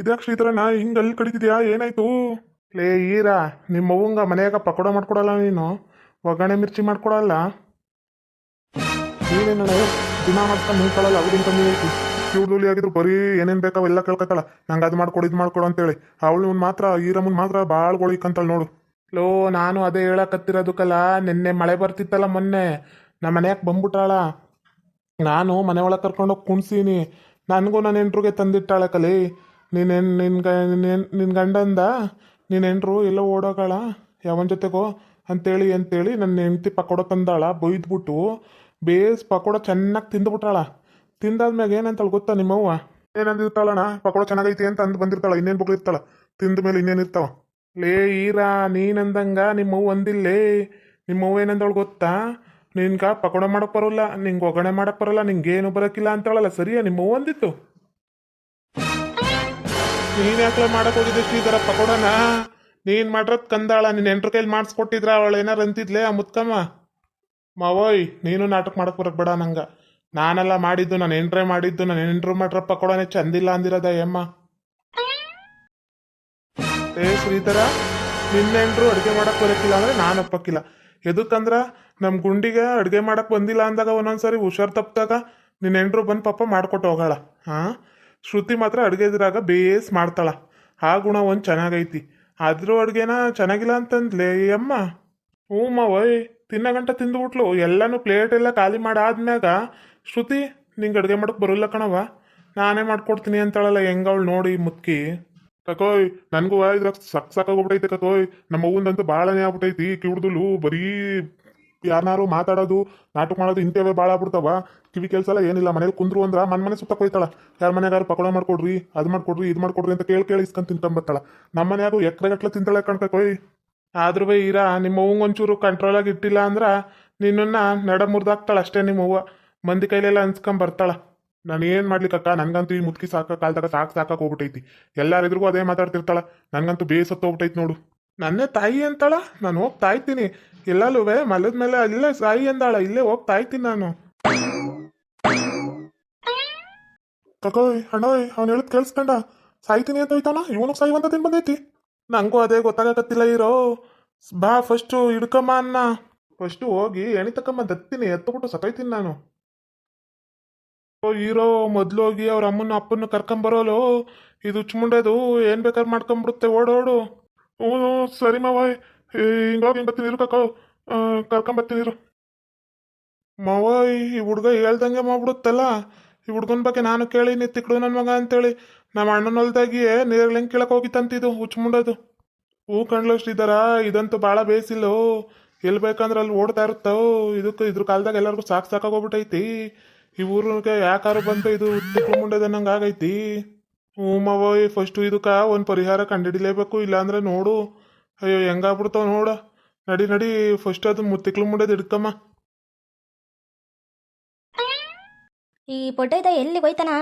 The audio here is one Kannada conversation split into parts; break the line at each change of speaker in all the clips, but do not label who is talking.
ಇದ್ಯಾಕೆ ಶ್ರೀಧರಣ್ಣ ಹಿಂಗೆ ಅಲ್ಲಿ ಕಡಿತಿದ್ಯಾ? ಏನಾಯ್ತು? ಲೇ ಈರಾ ನಿಮ್ಮ ಮಗುಂಗ ಮನೆಯಾಗ ಪಕೋಡ ಮಾಡ್ಕೊಡಲ್ಲ ನೀನು? ಒಗ್ಗರಣೆ ಮಿರ್ಚಿ ಮಾಡ್ಕೊಡಲ್ಲ? ನೀನೇನ ದಿನ ಮಾಡ್ಕೊಂಡು ನಿಂತ್ಕೊಳ್ಳಲ್ಲ ಅವ್ರಿಂದ ಕಿವುಡುಲಿ ಆಗಿದ್ರು ಬರೀ ಏನೇನು ಬೇಕಾವ ಎಲ್ಲ ಕೇಳ್ಕೊತಾಳ ನಂಗೆ ಅದು ಮಾಡ್ಕೊಡು, ಇದು ಮಾಡ್ಕೊಡು ಅಂತೇಳಿ. ಅವಳು ಮಾತ್ರ, ಈರಮ್ಮನ್ ಮಾತ್ರ ಭಾಳ ಗೋಳಿಕಂತಾಳ ನೋಡು. ಲೋ, ನಾನು ಅದೇ ಹೇಳಕತ್ತಿರೋದಕ್ಕಲ್ಲ, ನಿನ್ನೆ ಮಳೆ ಬರ್ತಿತ್ತಲ್ಲ ಮೊನ್ನೆ. ನಮ್ಮ ಮನೆಯಾಕ್ ಬಂದ್ಬಿಟ್ಟಾಳ ನಾನು ಮನೆ ಒಳಗೆ ಕರ್ಕೊಂಡೋಗಿ ಕುಣ್ಸೀನಿ. ನನಗೂ ನನ್ನ ಎಂಟ್ರಿಗೆ ತಂದಿಟ್ಟಾಳೆ ಕಲಿ ನೀನು ನಿನ್ನ ನಿನ್ ನಿನ್ನ ಗಂಡಂದ ನಿನ್ನ ಹೆಂಡ್ರು ಎಲ್ಲೋ ಓಡೋಗಾಳ? ಯಾವನ ಜೊತೆಗೋ? ಅಂತೇಳಿ ಅಂತೇಳಿ ನನ್ನ ಹೆಂಡ್ತಿ ಪಕೋಡ ತಂದಾಳ ಬೊಯ್ದ್ಬಿಟ್ಟು ಬೇಸ್ ಪಕೋಡ ಚೆನ್ನಾಗಿ ತಿಂದ್ಬಿಟ್ಟಾಳ ತಿಂದಾದ್ಮ್ಯಾಗ ಏನಂತಾಳ ಗೊತ್ತಾ ನಿಮ್ಮವ್ವ? ಏನಂದಿರ್ತಾಳಣ್ಣ ಪಕೋಡ ಚೆನ್ನಾಗೈತಿ ಅಂತ ಅಂದು ಬಂದಿರ್ತಾಳ, ಇನ್ನೇನು ಬಗ್ಲಿರ್ತಾಳ ತಿಂದ ಮೇಲೆ ಇನ್ನೇನಿರ್ತಾವ ಲೇ ಈರಾ, ನೀನಂದಂಗ ನಿಮ್ಮವ್ವ ಅಂದಿಲ್ಲೇ. ನಿಮ್ಮವ್ವ ಏನಂದಳು ಗೊತ್ತಾ? ನಿನ್ಗ ಪಕೋಡ ಮಾಡಕ್ ಬರೋಲ್ಲ, ನಿಂಗೆ ಒಗ್ಗರಣೆ ಮಾಡಕ್ ಬರೋಲ್ಲ, ನಿಂಗೇನು ಬರೋಕ್ಕಿಲ್ಲ ಅಂತೇಳಲ್ಲ, ಸರಿಯಾ ನಿಮ್ಮವ್ವ ಅಂದಿತ್ತು ನೀನ್ ಯಾಕೆ ಮಾಡಕ್ ಹೋಗಿದ್ದೆ ಶ್ರೀಧರ ಪಕೋಡನ. ನೀನ್ ಮಾಡ್ರದ್ ಕಂದಾಳ, ನಿನ್ ಎಂಟ್ರ ಕೈಲಿ ಮಾಡಿಸ್ಕೊಟ್ಟಿದ್ರ, ಅವಳು ಏನಾರ ಅಂತಿದ್ಲೆ ಆ ಮುತ್ಕಮ್ಮ ಮಾವೋಯ್, ನೀನು ನಾಟಕ ಮಾಡಕ್ ಬರಕ್ ಬೇಡ ನಂಗ. ನಾನೆಲ್ಲ ಮಾಡಿದ್ದು, ನಾನು ಎಂಟ್ರೆ ಮಾಡಿದ್ದು, ನಾನು ಎಂಟ್ರು ಮಾಡ್ರ ಪಕೋಡನೆ ಚಂದಿಲ್ಲ ಅಂದಿರದ ಯಮ್ಮ. ಏ ಶ್ರೀಧರ ನಿನ್ನೆಂಟ್ರು ಅಡುಗೆ ಮಾಡಕ್ ಬರಕ್ಕಿಲ್ಲ ಅಂದ್ರೆ ನಾನು ಒಪ್ಪಕ್ಕಿಲ್ಲ. ಎದಕ್ಕಂದ್ರ ನಮ್ಮ ಗುಂಡಿಗೆ ಅಡುಗೆ ಮಾಡಕ್ ಬಂದಿಲ್ಲ ಅಂದಾಗ ಒಂದೊಂದ್ಸರಿ ಹುಷಾರ್ ತಪ್ಪಿದಾಗ ನಿನ್ನ ಎಂಟ್ರು ಬಂದು ಪಾಪ ಮಾಡ್ಕೊಟ್ಟು ಹೋಗಾಳ. ಹಾ ಶ್ರುತಿ ಮಾತ್ರ ಅಡುಗೆದ್ರಾಗ ಬೇಸ್ ಮಾಡ್ತಾಳ. ಆ ಗುಣ ಒಂದು ಚೆನ್ನಾಗೈತಿ. ಆದರೂ ಅಡುಗೆನ ಚೆನ್ನಾಗಿಲ್ಲ ಅಂತಂದ್ಲೆ, ಅಮ್ಮ? ಹ್ಞೂ ಮಾವಯ್ ತಿನ್ನ ಗಂಟ ತಿಂದ್ಬಿಟ್ಲು ಎಲ್ಲನೂ ಪ್ಲೇಟ್ ಎಲ್ಲ ಖಾಲಿ ಮಾಡಾದ್ಮ್ಯಾಗ, ಶ್ರುತಿ, ನಿಂಗೆ ಅಡುಗೆ ಮಾಡೋಕೆ ಬರೋಲ್ಲ ಕಣವ ನಾನೇ ಮಾಡ್ಕೊಡ್ತೀನಿ ಅಂತಾಳಲ್ಲ ಹೆಂಗವಳು ನೋಡಿ ಮುತ್ಕಿ. ಕಕೋಯ್, ನನಗೂ ಇದ್ರಾಗ ಸಕ್ ಸಾಕಾಗೋಗ್ಬಿಟ್ಟೈತೆ ಕಕೋಯ್. ನಮ್ಮ ಅವ್ವಂದಂತೂ ಭಾಳನೇ ಆಗ್ಬಿಟ್ಟೈತಿ ಕಿಡ್ದುಲು ಬರೀ ಯಾರನ್ನಾರು ಮಾತಾಡೋದು, ನಾಟಕ ಮಾಡೋದು ಇಂಥವೇ ಭಾಳ ಆಗ್ಬಿಡ್ತಾವ. ಕಿವಿ ಕೆಲಸ ಎಲ್ಲ ಏನಿಲ್ಲ, ಮನೇಲಿ ಕುಂದ್ರು ಅಂದ್ರ ಮನ್ ಮನೆ ಸುತ್ತ ಕೊಯ್ತಾಳ. ಯಾರ ಮನೆಗಾರು ಪಕೋಡ ಮಾಡ್ಕೊಡ್ರಿ, ಅದು ಮಾಡ್ಕೊಡ್ರಿ, ಇದು ಮಾಡ್ಕೊಡ್ರಿ ಅಂತ ಕೇಳಿ ಕೇಳಿ ಇಸ್ಕೊಂಡು ತಿಂತಂಬತ್ತಾಳ. ನಮ್ಮ ಮನೆಯಾಗು ಎಕರೆ ಗಟ್ಲೆ ತಿಂತಾಳೆ ಕಣ್ಕೊಯ್ ಆದ್ರೂ ಬೈ ಇರ ನಿಮ್ಮ ಒಂಚೂರು ಕಂಟ್ರೋಲಾಗಿ ಇಟ್ಟಿಲ್ಲ ಅಂದ್ರ ನಿನ್ನನ್ನ ನಡ ಮುರಿದಾಕ್ತಾಳ ಅಷ್ಟೇ ನಿಮ್ಮ ಅವ್ವ. ಮಂದಿ ಕೈಲೆಲ್ಲ ಅನ್ಸ್ಕೊಂಡ್ ಬರ್ತಾಳ. ನಾನು ಏನು ಮಾಡ್ಲಿಕ್ಕಕ್ಕ ನನಗಂತೂ ಈ ಮುದುಕಿ ಸಾಕ, ಕಾಲದಾಗ ಸಾಕು ಸಾಕಾಗಿ ಹೋಗ್ಬಿಟ್ಟೈತಿ ಎಲ್ಲಾರಿದ್ರಿಗೂ ಅದೇ ಮಾತಾಡ್ತಿರ್ತಾಳ. ನನಗಂತೂ ಬೇಸತ್ತು ಹೋಗ್ಬಿಟ್ಟೈತಿ ನೋಡು. ನನ್ನೇ ತಾಯಿ ಅಂತಾಳ? ನಾನು ಹೋಗ್ತಾ ಇದ್ದೀನಿ. ಎಲ್ಲಲ್ಲೂವೆ ಮಲದ ಮೇಲೆ ಅಲ್ಲೇ ಸಾಯಿ ಅಂದಾಳ. ಇಲ್ಲೇ ಹೋಗ್ತಾ ಇದ್ದೀನಿ ನಾನು. ಕಕೋಯ್, ಅಣ್ಣೋಯ್, ಅವ್ನು ಹೇಳಿದ್ ಕೇಳಿಸ್ಕೊಂಡ. ಸಾಯ್ತೀನಿ ಅಂತ ಹೋಯ್ತಾನ? ಇವನು ತಿನ್ ಬಂದೈತಿ ನಂಗೂ ಅದೇ ಗೊತ್ತಾಗಕತ್ತಿಲ್ಲ ಇರೋ ಬಾ ಫಸ್ಟು ಹಿಡ್ಕಮ್ಮ ಅನ್ನ. ಫಸ್ಟು ಹೋಗಿ ಎಣಿತಕ್ಕಮ್ಮ ದತ್ತೀನಿ. ಎತ್ತಬಿಟ್ಟು ಸತ್ತೋಯ್ತೀನಿ ನಾನು. ಓ ಇರೋ ಮೊದ್ಲು ಹೋಗಿ ಅವ್ರ ಅಮ್ಮನ ಅಪ್ಪನ ಕರ್ಕೊಂಬರೋಲು. ಇದು ಚುಮುಂಡೋದು, ಏನ್ ಬೇಕಾದ್ರೆ ಮಾಡ್ಕೊಂಬಿಡುತ್ತೆ, ಓಡೋಡು. ಹ್ಞೂ ಸರಿ ಮಾವ. ಹಿಂಗಾಗಿ ಹಿಂಗೆ ಬರ್ತೀನಿ ಇರು ಕಕ್ಕೋ ಕರ್ಕೊಂಬರ್ತೀನಿ ಇರು ಮಾವ, ಈ ಹುಡ್ಗ ಹೇಳ್ದಂಗೆ ಮಾಡ್ಬಿಡುತ್ತಲ್ಲ. ಈ ಹುಡ್ಗನ ಬಗ್ಗೆ ನಾನು ಕೇಳಿ ನೀ ತಿಕ್ಕಡು ನನ್ನ ಮಗ ಅಂತೇಳಿ. ನಮ್ಮ ಅಣ್ಣನ ಹೊಲ್ದಾಗಿಯೇ ನೀರಲ್ಲಿ ಹೆಂಗೆ ಕೇಳಕ್ ಹೋಗಿತ್ತಂತಿದು ಹುಚ್ಚುಮುಂಡದು ಹೂ ಕಣ್ಲು ಇದ್ದಾರ ಇದಂತೂ ಭಾಳ ಬೇಸಿಲ್ಲೋ. ಎಲ್ಲಿ ಬೇಕಂದ್ರೆ ಅಲ್ಲಿ ಓಡ್ತಾ ಇರುತ್ತೋ ಇದಕ್ಕೆ ಇದ್ರ ಕಾಲದಾಗ ಎಲ್ಲರಿಗೂ ಸಾಕು ಸಾಕಾಗೋಗ್ಬಿಟ್ಟೈತಿ ಈ ಊರಿಗೆ ಯಾಕಾರು ಬಂತು ಇದು ತಿಕ್ಳು ನಂಗೆ ಆಗೈತಿ. ಹ್ಞೂ ಮಾವೋಯ್ ಫಸ್ಟು ಇದಕ್ಕೆ ಒಂದು ಪರಿಹಾರ ಕಂಡುಹಿಡಿಲೇಬೇಕು ಇಲ್ಲಾಂದ್ರೆ ನೋಡು. ಅಯ್ಯೋ, ಹೆಂಗಾಗ್ಬಿಡ್ತಾವ ನೋಡ. ನಡಿ ನಡಿ ಫಸ್ಟ್ ಅದು ಮುತ್ತಿಕ್ಲು ಮುಂಡೋದು ಹಿಡ್ಕಮ್ಮ.
ಈ ಪೊಟ್ಟೈದ ಎಲ್ಲಿ ಹೋಯ್ತಾನ?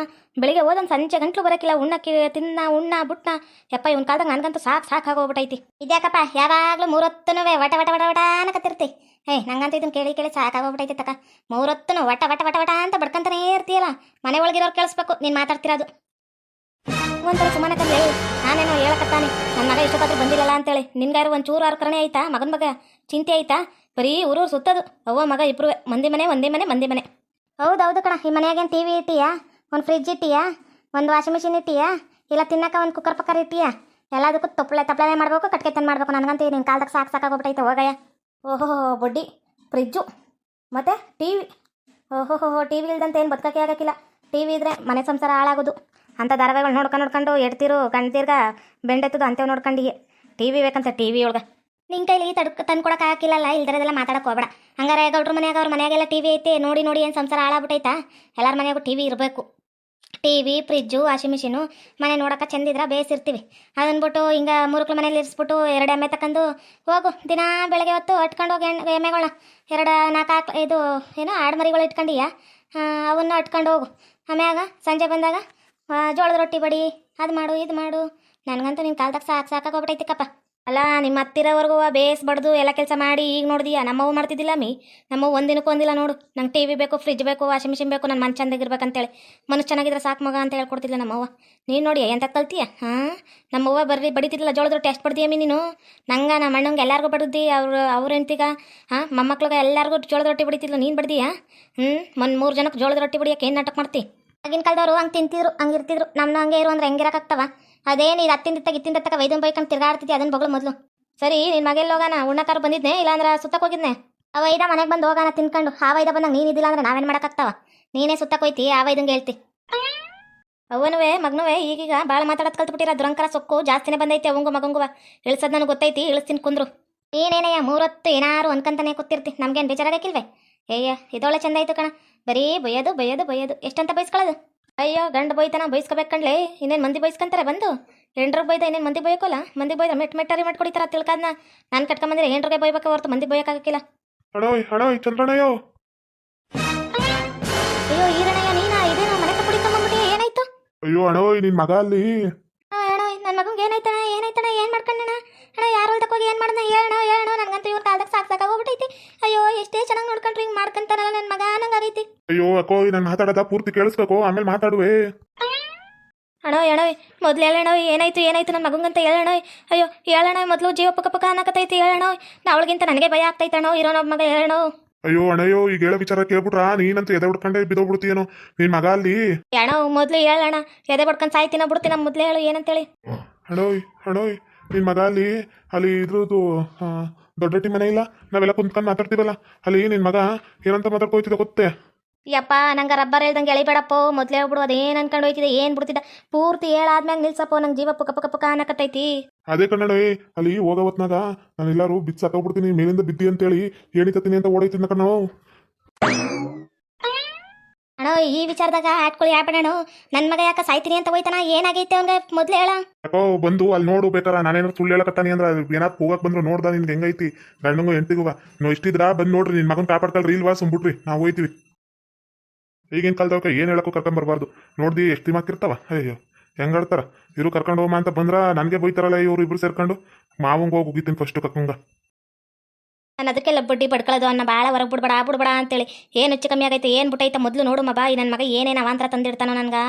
ಬೆಳಿಗ್ಗೆ ಹೋದಂಗೆ ಸಂಜೆ ಗಂಟ್ಲು ಬರಕಿಲ್ಲ, ಉಣ್ಣಕ್ಕೆ ತಿನ್ನ, ಉಣ್ಣ ಬುಟ್ಟ ಯಪ್ಪ, ಇವ್ನ ಕಾಲ್ದಾಗ ನನಗಂತೂ ಸಾಕು ಸಾಕಾಗೋಗ್ಬಿಟ್ಟೈತಿ ಇದ್ಯಾಕಪ್ಪ, ಯಾವಾಗಲೂ ಮೂರೊತ್ತನೂ ವಟ ವಟ ವಟ ವಟ ಅನ್ನಕತ್ತಿರ್ತಿ ಏ, ನಂಗಂತ ಇದನ್ನ ಕೇಳಿ ಕೇಳಿ ಸಾಕಾಗೋಗ್ಬಿಟ್ಟೈತಿ ತಕ್ಕ ಮೂರೊತ್ತನು ವಟ ವಟ ವಟ ವಟ ಅಂತ ಬಡ್ಕಂತಾನೇ ಇರ್ತೀಯಲ್ಲ. ಮನೆ ಒಳಗಿರೋರು ಕೇಳಿಸ್ಬೇಕು, ನೀನು ಮಾತಾಡ್ತಿರೋದು. ಒಂಥರ ಸುಮ್ಮನೆ ಕರ್ಲಿ ನಾನೇನೋ ಹೇಳಕತ್ತಾನೆ. ನನ್ನ ಮಗ ಇಷ್ಟಪಟ್ಟು ಬಂದಿರಲ್ಲ ಅಂತೇಳಿ. ನಿನ್ಗಾರು ಒಂದು ಚೂರು ಕರಣೆ ಆಯ್ತಾ? ಮಗನ ಮಗ ಚಿಂತೆ ಆಯ್ತಾ? ಬರೀ ಊರು ಸುತ್ತದು. ಅವ್ವ ಮಗ ಇಬ್ರು ಮಂದಿ ಮನೆ ಒಂದೇ ಮನೆ ಮಂದಿ ಮನೆ. ಹೌದೌದು ಕಣ. ಈ ಮನೆಯಾಗೇನು ಟಿ ವಿ ಇಟ್ಟಿಯಾ? ಒಂದು ಫ್ರಿಜ್ ಇಟ್ಟಿಯಾ? ಒಂದು ವಾಷಿಂಗ್ ಮಿಷಿನ್ ಇಟ್ಟಿಯಾ? ಇಲ್ಲ ತಿನ್ನಕ ಒಂದು ಕುಕ್ಕರ್ ಪಕ್ಕರ್ ಇಟ್ಟಿಯಾ? ಎಲ್ಲದಕ್ಕೂ ತಪ್ಪಳೆ ತಪ್ಪಳೆ ಮಾಡಬೇಕು ಕಟ್ಕೆ ತಂದು ಮಾಡಬೇಕು. ನನಗಂತೂ ನಿನ್ನ ಕಾಲ್ದಾಗ ಸಾಕು ಸಾಕಾಗೋಗ್ಬಿಟ್ಟೈತೆ ಹೋಗಯ್ಯ. ಓಹೋ ಬೊಡ್ಡಿ. ಫ್ರಿಜ್ಜು. ಮತ್ತು ಟಿ ವಿ. ಓಹೋ ಟಿ ವಿ ಇಲ್ದಂತ ಏನು ಬದುಕಕ್ಕೆ ಆಗಕ್ಕಿಲ್ಲ. ಟಿ ವಿ ಇದ್ರೆ ಮನೆ ಸಂಸಾರ ಹಾಳಾಗೋದು. ಅಂಥ ಧಾರಾವಾಹಿಗಳು ನೋಡ್ಕೊಂಡು ನೋಡ್ಕೊಂಡು ಎಡ್ತಿರು ತಿರ್ಗ ಬೆಂಡೆತ್ತದು ಅಂತೇವ್ ನೋಡ್ಕೊಂಡು. ಟಿ ವಿ ಬೇಕಂತ ಟಿ ವಿ ಒಳಗೆ. ನಿನ್ನ ಕೈಲಿ ತಡ್ಕ ತಂದು ಕೊಡಕ್ಕೆ ಹಾಕಿಲ್ಲ ಇಲ್ದಿರೋದೆಲ್ಲ ಮಾತಾಡಕ್ಕೆ ಹೋಗ್ಬೇಡ. ಹಂಗಾರೆ ಗೌಡ್ರ ಮನೆಯಾಗ ಅವ್ರ ಮನೆಯಾಗೆಲ್ಲ ಟಿ ವಿ ಐತೆ, ನೋಡಿ ನೋಡಿ ಏನು ಸಂಸಾರ ಹಾಳಾಗ್ಬಿಟ್ಟೈತಾ ಎಲ್ಲರ ಮನೆಯಾಗೂ ಟಿ ವಿ ಇರಬೇಕು. T V, fridge, washing machine, ಮನೆ ನೋಡಕ್ಕೆ ಚಂದಿದ್ರೆ ಬೇಯಿಸಿರ್ತೀವಿ ಅದನ್ಬಿಟ್ಟು ಹಿಂಗೆ ಮೂರುಕ್ಳ ಮನೇಲಿ ಇರಿಸ್ಬಿಟ್ಟು ಎರಡು ಎಮ್ಮೆ ತಕ್ಕಂದು ಹೋಗು. ದಿನ ಬೆಳಗ್ಗೆ ಹೊತ್ತು ಅಟ್ಕೊಂಡು ಹೋಗಿ ಎಣ್ಣೆ ಎಮ್ಮೆಗಳ ಎರಡು ನಾಲ್ಕು ಹಾಕ್ ಇದು, ಏನೋ ಆಡು ಮರಿಗಳು ಇಟ್ಕೊಂಡಿಯಾ ಅವನ್ನ ಅಟ್ಕೊಂಡು ಹೋಗು. ಆಮ್ಯಾಗ ಸಂಜೆ ಬಂದಾಗ ಜೋಳದ ರೊಟ್ಟಿ ಬಡಿ, ಅದು ಮಾಡು, ಇದು ಮಾಡು. ನನಗಂತೂ ನಿನ್ನ ಕಾಲ್ದಾಗ ಸಾಕು ಸಾಕಾಗೋಗ್ಬಿಟ್ಟೈತಿಕ್ಕಪ್ಪ ಅಲ್ಲ ನಿಮ್ಮ ಹತ್ತಿರವರೆಗೂ ಬೇಸ್ ಬಡ್ದು ಎಲ್ಲ ಕೆಲಸ ಮಾಡಿ ಈಗ ನೋಡಿದೀಯಾ? ನಮ್ಮವ್ವ ಮಾಡ್ತಿದ್ದಿಲ್ಲ ಮೀ. ನಮ್ಮವು ಒಂದಿನಕ್ಕೂ ಒಂದಿಲ್ಲ ನೋಡು. ನಂಗೆ ಟಿ ವಿ ಬೇಕು, ಫ್ರಿಜ್ ಬೇಕು, ವಾಷಿಂಗ್ ಮಿಷಿನ್ ಬೇಕು ನನ್ನ ಮನ್ ಚಂದಾಗಿರ್ಬೇಕಂತೇಳಿ ಮನಸ್ಸು ಚೆನ್ನಾಗಿದ್ರೆ ಸಾಕು ಮಗ ಅಂತ ಹೇಳ್ಕೊಡ್ತಿಲ್ಲ ನಮ್ಮವ್ವ. ನೀನು ನೋಡಿ, ಎಂತ ಕಲ್ತೀಯ? ಹಾಂ? ನಮ್ಮವ್ವ ಬರ್ರಿ, ಬಡಿತಿದ್ದಿಲ್ಲ ಜೋಳದ ರೊಟ್ಟಿ ಎಷ್ಟು ಮೀ ನೀನು? ನಂಗೆ ನಮ್ಮ ಅಣ್ಣಂಗೆ ಎಲ್ಲರಿಗೂ ಬಡ್ದಿ, ಅವ್ರು, ಅವ್ರ ಎಂತೀಗ ಹಾಂ ಮೊಮ್ಮಕ್ಳಿಗೆ ಎಲ್ಲರಿಗೂ ಜೋಳದ ರೊಟ್ಟಿ ಬಡಿತಿದ್ಲು, ನೀನು ಬಡ್ದೀಯಾ? ಹ್ಞೂ ಮೊನ್ನೆ ಮೂರು ಜನಕ್ಕೆ ಜೋಳದ ರೊಟ್ಟಿ ಬಡಿಯಕ್ಕೆ ಏನು ನಾಟಕ ಮಾಡ್ತಿ? ಆಗಿನ ಕಾಲದವರು ಹಂಗೆ ತಿಂತಿದ್ರು, ಹಂಗೆ ಇರ್ತಿದ್ರು. ನಮ್ಮ ಹಂಗೆ ಇರು ಅಂದ್ರೆ ಹೆಂಗಿರಕ್ಕಾಗ್ತವ ಅದೇನು ಇದು ಹತ್ತಿಂದ ಇತ್ತಿಂದ ತಗ ವೈದ್ಯನ ಬೈಕಂಡು ತಿರ್ಗಾಡ್ತಿದ್ದೆ ಅದನ್ನ ಬಗಳು ಮೊದಲು. ಸರಿ ನಿನ್ನ ಮಗೆಲ್ಲ ಹೋಗೋಣ ಉಣ್ಣಕಾರ ಬಂದಿದ್ದೆ ಇಲ್ಲಾಂದ್ರೆ ಸುತ್ತಕ್ಕೆ ಹೋಗಿದ್ನೆ? ಆ ವೈದ ಮನೆಗೆ ಬಂದು ಹೋಗೋಣ ತಿನ್ಕೊಂಡು. ಆ ವೈದ ಬಂದಾಗ ನೀನು ಇದಿಲ್ಲ ಅಂದ್ರೆ ನಾವೇನು ಮಾಡೋಕ್ಕಾಗ್ತವ? ನೀನೇ ಸುತ್ತಕ್ಕೆ ಹೋಯ್ತಿ, ಆ ವೈದಂಗೆ ಹೇಳ್ತಿ. ಅವನುವೆ, ಮಗನುವೆ, ಈಗೀಗ ಭಾಳ ಮಾತಾಡೋದು ಕಲ್ತ್ಬಿಟ್ಟಿರ. ದುರಂಕರ, ಸೊಕ್ಕು, ಜಾಸ್ತಿನೇ ಬಂದೈತಿ ಅವಂಗು ಮಗಂಗುವ. ಇಳಿಸೋದು ನನಗೆ ಗೊತ್ತೈತಿ, ಇಳಿಸ್ತೀನಿ ಕುಂದ್ರು. ನೀನೇನಯ್ಯ ಮೂರೊತ್ತು ಏನಾರು ಅನ್ಕಂತಾನೆ ಕೂತಿರ್ತಿ. ನಮ್ಗೇನು ಬೇಜಾರಾಗಕ್ಕಿಲ್ವೇ? ಏಯ್ಯ ಇದೊಳ್ಳೆ ಚಂದ ಆಯ್ತು ಕಣ. ಬರೀ ಬಯ್ಯದು ಬಯೋದು ಬಯ್ಯೋದು ಎಷ್ಟಂತ ಬೈಸ್ಕೊಳ್ಳೋದು? ಅಯ್ಯೋ ಗಂಡ ಬೈತಾನ ಬೈಸ್ಕೋಬೇಕಂಡ್ಲೆ ಇನ್ನೇನು ಮಂದಿ ಬೈಸ್ಕೊಂತಾರೆ ಬಂದು? ಹೆಂಡ್ರಿಗೆ ಬೈದ ಇನ್ನೇನು ಮಂದಿ ಬಯಕೋಲ್ಲ ಮಂದಿ ಬೈದ ಮೆಟ್ ಮೆಟ್ಟಾರಿ ಮಾಡ್ಕೊಡಿತಾರ ತಿಳ್ಕಾದ್ನ. ನಾನು ಕಟ್ಕೊಂಬಂದ್ರೆ ಹೆಂಡ್ರಿಗೆ ಬೈಬೇಕು ಹೊರತು ಮಂದಿ ಬೈಯೋಕ್ಕಾಗಕ್ಕಿಲ್ಲ
ಹಣೋಯ್ ಚಂದ್ರಣ್ಣಯ್ಯೋ.
ಅಯ್ಯೋ ಈರಣಯ್ಯ ನೀನಾ? ಇದೇನು ಮನೆ ಕುಡಿಕೊಂಬಂದ್ಬಿಟ್ಟು ಏನಾಯ್ತು?
ಅಯ್ಯೋ ಅಣೋಯ್ ನಿನ್ ಮಗ ಅಲ್ಲಿ.
ಅಣ್ಣ ನನ್ನ ಮಗಂಗೆ ಏನಾಯ್ತಣ ಏನಾಯ್ತಣ ಏನು ಮಾಡ್ಕೊಂಡಣ ಅಣ್ಣ ಯಾರು ಹೋಗಿ ಏನು ಮಾಡ್ದ ಹೇಳಣ ಹೇಳಣ ನನಗಂತೂ ಇವ್ರ ಕಾಲದಾಗ ಸಾಕು ಸಾಕಾಗೋಗ್ಬಿಟ್ಟೈತಿ ಎಷ್ಟೇ ಚೆನ್ನಾಗಿ ನೋಡ್ಕೊಂಡ್ರಿ ಹಿಂಗ್ ಮಾಡ್ಕೊಂತಾರಲ್ಲ ನನ್ನ ಮಗ ನಂಗಾಗೈತಿ
ಅಯ್ಯೋ ಅಕ್ಕೋ ನಾನು ಮಾತಾಡೋದ ಪೂರ್ತಿ ಕೇಳಿಸ್ಬೇಕು ಆಮೇಲೆ ಮಾತಾಡುವೆ.
ಅಣ್ಣೋ ಅಣ್ಣೋ ಮೊದ್ಲು ಹೇಳೋಣ ಏನಾಯ್ತು ಏನಾಯ್ತು ನನ್ನ ಮಗಂಗಂತ ಹೇಳೋಣ ಅಯ್ಯೋ ಹೇಳೋಣ ಮೊದಲು ಜೀವ ಪಕ್ಕ ಪಕ್ಕ ಅನ್ನಕತ್ತೈತಿ ಹೇಳೋಣ ಅವಳಿಗಿಂತ ನನಗೆ ಭಯ ಆಗ್ತೈತಣ್ಣೋ ಇರೋ ನಮ್ಮ ಮಗ ಹೇಳೋಣ
ಅಯ್ಯೋ ಅಣ್ಣಯ್ಯೋ ಈಗ ಹೇಳೋ ವಿಚಾರ ಕೇಳ್ಬಿಟ್ರಾ? ನೀನಂತ ಎದೆ ಹುಡ್ಕೊಂಡೆ ಬಿದ್ದೋಗ್ಬಿಡ್ತೀಯೇನೋ ನಿನ್ ಮಗ ಅಲ್ಲಿ?
ಎಣೋ ಮೊದಲು ಹೇಳೋಣ ಎದೆ ಬಡ್ಕೊಂಡು ಸಾಯ್ತೀನ ಬಿಡ್ತೀನ ಮೊದಲು ಹೇಳು ಏನಂತೇಳಿ.
ಅಣ್ಣ ಅಣ್ಣ ನಿನ್ ಮಗ ಅಲ್ಲಿ ಅಲ್ಲಿ ಇದ್ರದ್ದು ದೊಡ್ಡಟ್ಟಿ ಮನೆ ಇಲ್ಲ ನಾವೆಲ್ಲ ಕುಂತ್ಕೊಂಡು ಮಾತಾಡ್ತೀವಲ್ಲ. ಅಲ್ಲಿ ನಿನ್ ಮಗ ಏನಂತ ಮಾತಾಡ್ಕೋಯ್ತಿದ್ದ ಗೊತ್ತೇ?
ಯಪ್ಪ ನಂಗೆ ರಬ್ಬರ್ ಹೇಳ್ದಂಗೆ ಎಳಿಬೇಡಪ್ಪೋ. ಮೊದ್ಲೇ ಹೇಳ್ಬಿಡು ಅದೇನು ಅನ್ಕೊಂಡು ಹೋಯ್ತಿದೆ ಏನು ಬಿಡ್ತಿದ್ದ? ಪೂರ್ತಿ ಹೇಳಾದ್ಮ್ಯಾಗ ನಿಲ್ಸಪ್ಪ ನಂಗೆ ಜೀವ ಪುಕ ಪಕ್ಕ ಪಕ್ಕ ಅನ್ನಕತ್ತೈತಿ.
ಅದೇ ಕನ್ನಡ ಅಲ್ಲಿ ಹೋಗೋ ಹೊತ್ನಾಗ ನಾನು ಬಿಚ್ಚಾಕ ಹೋಗ್ಬಿಡ್ತೀನಿ ಸಾಕೋಗ್ಬಿಡ್ತೀನಿ ಮೇಲಿಂದ ಬಿದ್ದಿ ಅಂತೇಳಿ ಏಣಿತತ್ತೀನಿ ಅಂತ ಓಡೈತಿದ್ನ ಕಣ್ಣೋ.
ಅಣ್ಣ ಈ ವಿಚಾರದಾಗ ಆಟ್ಕೊಳ್ಳಿ ಯಾಪಣ್ಣು ನನ್ನ ಮಗ ಯಾಕ ಸಾಯ್ತೀನಿ ಅಂತ ಹೋಯ್ತಾನ? ಏನಾಗೈತೆ ಅವ್ನಿಗೆ ಮೊದ್ಲು ಹೇಳ.
ಯಾಕೋ ಬಂದು ಅಲ್ಲಿ ನೋಡು ಬೇಕಾರ ನಾನೇನೋ ಸುಳ್ಳು ಹೇಳಕತ್ತಾನೆ ಅಂದ್ರೆ ಏನಾದ್ರು ಹೋಗಕ್ ಬಂದ್ರು ನೋಡ್ದ ನಿನ್ಗೆ ಹೆಂಗೈತಿ? ಗಂಡಂಗು ಹೆಂಡ್ತಿಗುವ. ನೀವು ಇಷ್ಟಿದ್ರ ಬಂದು ನೋಡ್ರಿ, ನಿನ್ ಮಗನ್ ಕಾಪಾಡ್ಕೊಳ್ರಿ ಇಲ್ವಾ ಸುಮ್ಬಿಟ್ರಿ ನಾವು ಹೋಯ್ತೀವಿ. ಈಗಿನ ಕಾಲದವಕ ಏನು ಹೇಳಕ್ಕೂ ಕರ್ಕೊಂಡ್ ಬರಬಾರ್ದು ನೋಡ್ದಿ ಎಷ್ಟು ದಿಮಾಕಿರ್ತಾವ ಅಯ್ಯೋ ಹೆಂಗ್ ಆಡ್ತಾರ? ಇವ್ರು ಕರ್ಕೊಂಡು ಹೋಗಮ್ಮ ಅಂತ ಬಂದ್ರ ನನಗೆ ಬೈತಾರಲ್ಲ ಇವ್ರು ಇಬ್ರು ಸೇರ್ಕೊಂಡು? ಮಾವಂಗ ಹೋಗಿ ಹೋಗಿದ್ದೀನಿ ಫಸ್ಟ್ ಕಕ್ಕಂಗ
ನಾನು ಅದಕ್ಕೆಲ್ಲ ಬಡ್ಡಿ ಬಡ್ಕೊಳ್ಳೋದು ಅನ್ನ ಭಾಳ ಹೊರಗೆ ಬಿಡ್ಬೇಡ ಬಿಡ್ಬೇಡ ಅಂತೇಳಿ. ಏನು ಹೆಚ್ಚು ಕಮ್ಮಿ ಆಗೈತೆ, ಏನು ಬಿಟ್ಟೈತೆ ಮೊದಲು ನೋಡು ಮಬಾ ಈ ನನ್ನ ಮಗ ಏನೇನು ಅವಾಂತರ ತಂದಿಡ್ತಾನೋ ನನಗೆ.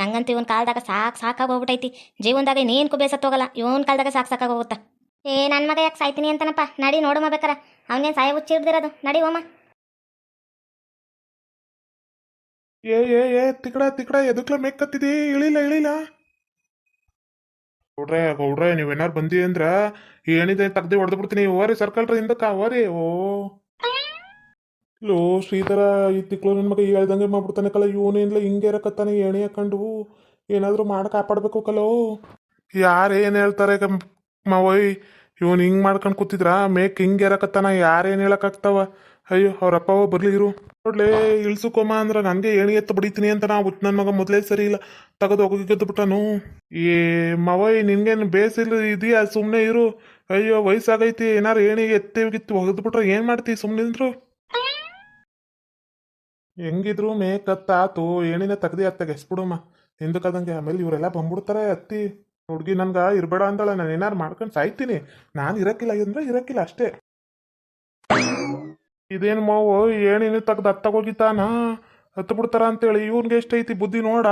ನಂಗಂತೂ ಇವನ್ ಕಾಲದಾಗ ಸಾಕು ಸಾಕಾಗೋಗ್ಬಿಟ್ಟೈತಿ ಜೀವನದಾಗ ಇನ್ನೇನು ಕುಬೇಸತ್ತೋಗಲ್ಲ ಇವನ್ ಕಾಲದಾಗ ಸಾಕು ಸಾಕಾಗೋಗುತ್ತಾ ಏ ನನ್ನ ಮಗ ಯಾಕೆ ಸಾಯ್ತೀನಿ ಅಂತನಪ್ಪ. ನಡಿ ನೋಡು ಬೇಕಾರ. ಅವನೇನು ಸಾಯ ಹುಚ್ಚಿರ್ದಿರೋದು ನಡಿ ಓಮ
ಏ ಏ ಏ ತಿಕಡ ತಿಕಡ ಎದಕ್ಲ ಮೇಕತ್ತಿದಿ ಇಳಿಲ್ಲ ಇಳಿಲ್ಲ ಗೌಡ್ರೆ ಗೌಡ್ರೆ, ನೀವೇನಾರು ಬಂದಿ ಅಂದ್ರ ಏನಿದೆ ತೆಗ್ದು ಹೊಡೆದು ಬಿಡ್ತೀನಿ. ಓರಿ ಸರ್ಕಲ್ರಿ ಹಿಂದಕ್ಕ ಓರಿ ಓ. ಲೋ, ಶ್ರೀಧರ, ಈ ತಿಕ್ಳು ನನ್ನ ಮಗ ಹೇಳ್ದಂಗೆ ಮಾಡ್ಬಿಡ್ತಾನೆ ಕಲ ಇವನಿಂದ ಹಿಂಗೆ ಇರಕತ್ತಾನೆ ಎಣೆ ಹಾಕೊಂಡು. ಏನಾದರೂ ಮಾಡಿ ಕಾಪಾಡ್ಬೇಕು ಕಲೋ. ಯಾರು ಏನು ಹೇಳ್ತಾರೆ ಮಾವಯ್ ಇವನು ಹಿಂಗೆ ಮಾಡ್ಕೊಂಡು ಕೂತಿದ್ರ? ಮೇಕ್ ಹಿಂಗೆ ಇರಕತ್ತಾನ? ಯಾರೇನು ಹೇಳಕ್ಕಾಗ್ತಾವ? ಅಯ್ಯೋ, ಅವ್ರಪ್ಪ ಬರ್ಲಿ ಇರು. ನೋಡ್ಲೇ, ಇಳ್ಸುಕೊಮ್ಮ ಅಂದ್ರೆ ನನಗೆ ಏಣಿ ಎತ್ತು ಬಡಿತೀನಿ ಅಂತ ನಾವು ನನ್ನ ಮಗ ಮೊದಲೇ ಸರಿ ಇಲ್ಲ. ತೆಗೆದು ಹೋಗಿ, ಗೆದ್ದು ಬಿಟ್ಟನು. ಏ ಮವಯ್ ನಿನ್ಗೇನು ಬೇಸಿಲ್ಲ ಇದೆಯಾ? ಸುಮ್ಮನೆ ಇರು. ಅಯ್ಯೋ, ವಯಸ್ಸಾಗೈತಿ. ಏನಾರು ಏಣಿ ಎತ್ತಿ ಗಿತ್ತು ಒಗೆದು ಬಿಟ್ರೆ ಏನು ಮಾಡ್ತಿ? ಸುಮ್ಮನೆ ನಿಂದ್ರು ಹೆಂಗಿದ್ರು ಮೇಕತ್ತಾತು ಏಣಿನ ತೆಗ್ದಿ ಅತ್ತಾಗ ಎಸ್ಬಿಡಮ್ಮ ಹಿಂದಕ್ಕದಂಗೆ ಆಮೇಲೆ ಇವರೆಲ್ಲ ಬಂದ್ಬಿಡ್ತಾರೆ ಅತ್ತಿ. ಹುಡ್ಗಿ ನನ್ಗೆ ಇರಬೇಡ ಅಂದಳ, ನಾನು ಏನಾರು ಮಾಡ್ಕೊಂಡು ಸಾಯ್ತೀನಿ. ನಾನು ಇರಕ್ಕಿಲ್ಲ ಅಂದ್ರೆ ಇರಕ್ಕಿಲ್ಲ ಅಷ್ಟೇ. ಇದೇನು ಮಾವು ಏನೇನು ತೆಗ್ದು ಹತ್ತಾಗೋಗಿತ್ತಾನ ಹತ್ತು ಬಿಡ್ತಾರ ಅಂತೇಳಿ, ಇವ್ನಿಗೆ ಎಷ್ಟೈತಿ ಬುದ್ಧಿ ನೋಡ.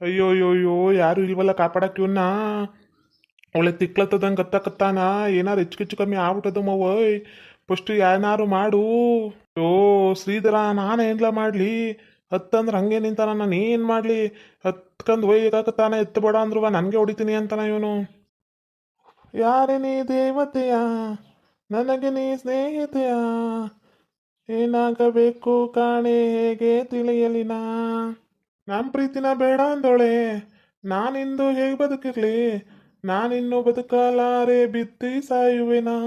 ಅಯ್ಯೋ ಅಯ್ಯೋ ಅಯ್ಯೋ ಯಾರು ಇಲ್ವಲ್ಲ ಕಾಪಾಡಕ್ ಇವನ್ನ ಒಳ್ಳೆ ತಿಕ್ಲತ್ತದಂಗೆ ಗತ್ತಕತ್ತಾನ ಏನಾರು ಹೆಚ್ಚು ಹೆಚ್ಚು ಕಮ್ಮಿ ಆಗ್ಬಿಟ್ಟದ ಮಾವೋಯ್ ಫಸ್ಟ್ ಏನಾರು ಮಾಡು. ಓ ಶ್ರೀಧರ, ನಾನು ಏನ್ಲ ಮಾಡ್ಲಿ? ಹತ್ತಂದ್ರೆ ಹಂಗೆ ನಿಂತಾನ, ನಾನು ಏನು ಮಾಡಲಿ? ಹತ್ಕಂದು ಒಯ್ಯಕಾಕತ್ತಾನ ಎತ್ತಬೇಡ ಅಂದ್ರು ನನಗೆ ಹೊಡಿತೀನಿ ಅಂತಾನ ಇವನು? ಯಾರೇ ನೀ ದೇವತೆಯ? ನನಗೆ ನೀ ಸ್ನೇಹಿತೆಯ? ಏನಾಗಬೇಕು ಕಾಣೆ, ಹೇಗೆ ತಿಳಿಯಲಿ ನಾ? ನಮ್ಮ ಪ್ರೀತಿನ ಬೇಡ ಅಂದೋಳೆ, ನಾನಿಂದು ಹೇಗೆ ಬದುಕಿರ್ಲಿ? ನಾನಿನ್ನು ಬದುಕಲಾರೆ ಬಿತ್ತಿ ಸಾಯುವೆನಾ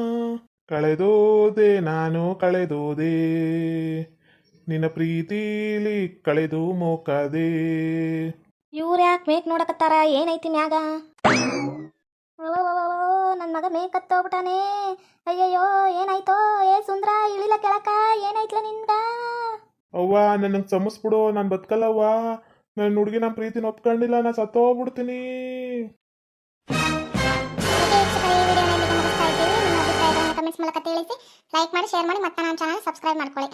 ಕಳೆದೋದೆ, ನಾನು ಕಳೆದೋದೆ. ನಿನ್ನ ಪ್ರೀತಿಲಿ ಕಳೆದು ಮೋಕದೆ.
ಇವ್ರು ಯಾಕೆ ಮೇಕ್ ನೋಡಕತ್ತಾರ? ಏನೈತಿ ಮ್ಯಾಗ? ನನ್ನ ಮಗ ಮೇಕ್ ಹತ್ತೋಗ್ಬಿಟ್ಟಾನೆ ಅಯ್ಯಯ್ಯೋ ಏನಾಯ್ತೋ? ಏ ಸುಂದ್ರ ಇಳಿಲ ಕೆಳಕ ಏನಾಯ್ತಲ ನಿಂದ?
ಅವ್ವ ನನಗೆ ಸಮಸ್ಬಿಡು ನಾನು ಬದ್ಕಲ್ಲವ್ವ. ನನ್ನ ಹುಡುಗಿ ಪ್ರೀತಿನ ಒಪ್ಕೊಂಡಿಲ್ಲ ನಾ ಸತ್ತೋಗ್ಬಿಡ್ತೀನಿ.
ಕಮೆಂಟ್ಸ್ ಮೂಲಕ ತಿಳಿಸಿ. ಲೈಕ್ ಮಾಡಿ ಶೇರ್ ಮಾಡಿ ಮತ್ತೆ ನನ್ನ ಚಾನಲ್ ಸಬ್ಸ್ಕ್ರೈಬ್ ಮಾಡ್ಕೊಳ್ಳಿ.